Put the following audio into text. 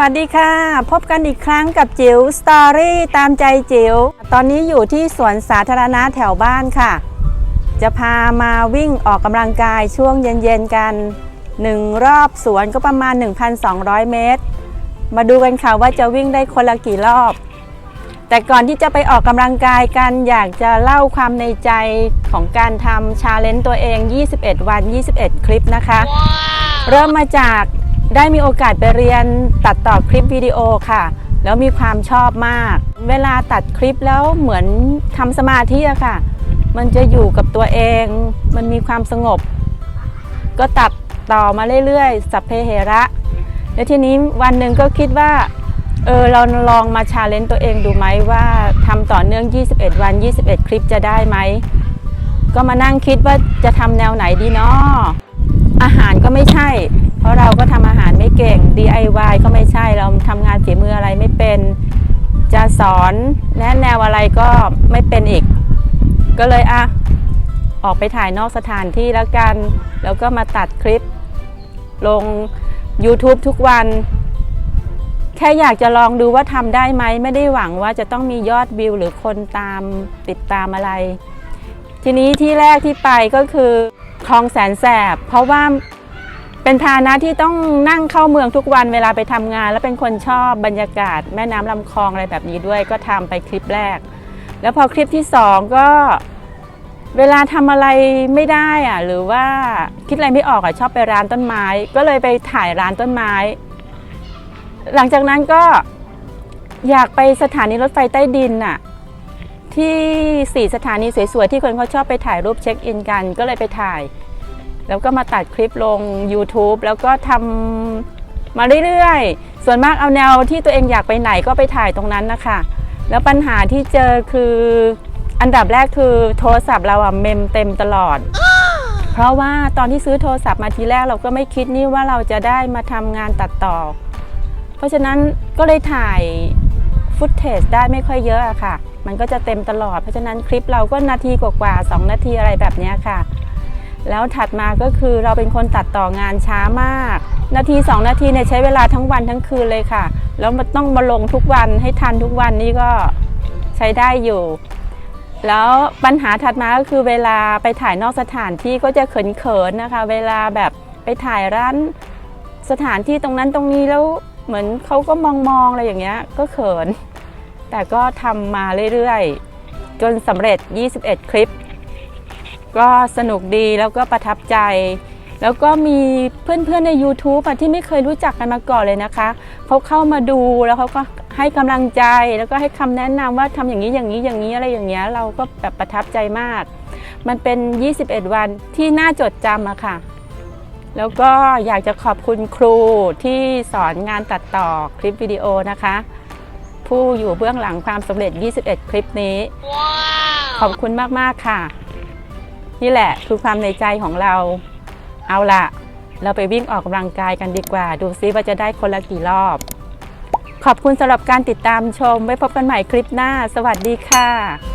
วัสดีค่ะ พบกันอีกครั้งกับจิ๋วสตอรี่ตามใจจิ๋วตอนนี้อยู่ที่สวนสาธารณะแถวบ้านค่ะ จะพามาวิ่งออกกำลังกายช่วงเย็นๆกันหนึ่งรอบสวนก็ประมาณ 1,200 เมตร มาดูกันค่ะว่าจะวิ่งได้คนละกี่รอบ แต่ก่อนที่จะไปออกกำลังกายกันอยากจะเล่าความในใจของการทำชาเลนจ์ตัวเอง 21 วัน 21 คลิปนะคะเริ่มมาจาก ได้มีโอกาสไปเรียนตัดต่อคลิปวิดีโอค่ะ แล้วมีความชอบมาก เวลาตัดคลิปแล้วเหมือนทำสมาธิอะค่ะ มันจะอยู่กับตัวเอง มันมีความสงบ ก็ตัดต่อมาเรื่อยๆ สัพเพเหระ แล้วทีนี้วันหนึ่งก็คิดว่าเออเราลองมาชาเลนจ์ตัวเองดูไหมว่าทำต่อเนื่อง 21 วัน 21 คลิปจะได้ไหม ก็มานั่งคิดว่าจะทำแนวไหนดีเนาะอาหารก็ไม่ใช่ เพราะเราก็ทำอา เก่ง DIY ก็ไม่ใช่เราทำงานฝีมืออะไรไม่เป็น จะสอนแนะแนวอะไรก็ไม่เป็นอีก ก็เลยอะออกไปถ่ายนอกสถานที่แล้วกัน แล้วก็มาตัดคลิป ลง YouTube ทุกวัน แค่อยากจะลองดูว่าทำได้ไหมไม่ได้หวังว่าจะต้องมียอดวิวหรือคนตามติดตามอะไร ทีนี้ที่แรกที่ไปก็คือคลองแสนแสบ เพราะว่า เป็นพาหนะที่ต้องนั่งเข้าเมืองทุกวันเวลาไปทำงาน แล้วเป็นคนชอบบรรยากาศ แม่น้ำลำคลองอะไรแบบนี้ด้วยก็ทำไปคลิปแรก แล้วพอคลิปที่สองก็เวลาทำอะไรไม่ได้อะหรือว่าคิดอะไรไม่ออกอะชอบไปร้านต้นไม้ ก็เลยไปถ่ายร้านต้นไม้ หลังจากนั้นก็อยากไปสถานีรถไฟใต้ดินน่ะที่สี่สถานีสวยๆที่คนเขาชอบไปถ่ายรูปเช็คอินกัน ก็เลยไปถ่าย แล้วก็มาตัดคลิปลง YouTube แล้วก็ทำมาเรื่อยๆ ส่วนมากเอาแนวที่ตัวเองอยากไปไหนก็ไปถ่ายตรงนั้นนะคะ แล้วปัญหาที่เจอคืออันดับแรกคือโทรศัพท์เราอะเมมเต็มตลอด เพราะว่าตอนที่ซื้อโทรศัพท์มาทีแรกเราก็ไม่คิดนี่ว่าเราจะได้มาทำงานตัดต่อ เพราะฉะนั้นก็เลยถ่ายฟุตเทจได้ไม่ค่อยเยอะอะค่ะ มันก็จะเต็มตลอด เพราะฉะนั้นคลิปเราก็นาทีกว่าๆสองนาทีอะไรแบบนี้ค่ะ แล้วถัดมาก็คือเราเป็นคนตัดต่องานช้ามาก นาที 2 นาทีเนี่ยใช้เวลาทั้งวันทั้งคืนเลยค่ะ แล้วมันต้องมาลงทุกวันให้ทันทุกวันนี่ก็ใช้ได้อยู่ แล้วปัญหาถัดมาก็คือเวลาไปถ่ายนอกสถานที่ก็จะเขินๆนะคะ เวลาแบบไปถ่ายร้านสถานที่ตรงนั้นตรงนี้แล้วเหมือนเขาก็มองๆอะไรอย่างเงี้ยก็เขิน แต่ก็ทำมาเรื่อยๆ จนสำเร็จ 21 คลิป ก็สนุกดีแล้วก็ประทับใจ แล้วก็มีเพื่อนๆใน YouTube อะที่ไม่เคยรู้จักกันมาก่อนเลยนะคะ เขาเข้ามาดูแล้วเขาก็ให้กำลังใจแล้วก็ให้คำแนะนำว่าทำอย่างนี้อย่างนี้อย่างนี้อะไรอย่างเงี้ยเราก็แบบประทับใจมาก มันเป็น 21 วันที่น่าจดจำอะค่ะ แล้วก็อยากจะขอบคุณครูที่สอนงานตัดต่อคลิปวิดีโอนะคะ ผู้อยู่เบื้องหลังความสำเร็จ 21 คลิปนี้ขอบคุณมาก ๆ ค่ะ นี่แหละคือความในใจของเรา เอาละเราไปวิ่งออกกำลังกายกันดีกว่า ดูซิว่าจะได้คนละกี่รอบ ขอบคุณสำหรับการติดตามชม ไว้พบกันใหม่คลิปหน้า สวัสดีค่ะ